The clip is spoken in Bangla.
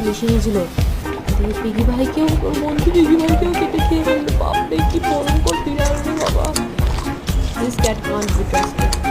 বা- মিশে গেছিল। পিগি ভাইকেও বন্ধু, পিগি ভাইকেও কেটে খেয়ে বাপরে, কি ভয়ঙ্কর রে বাবা। This cat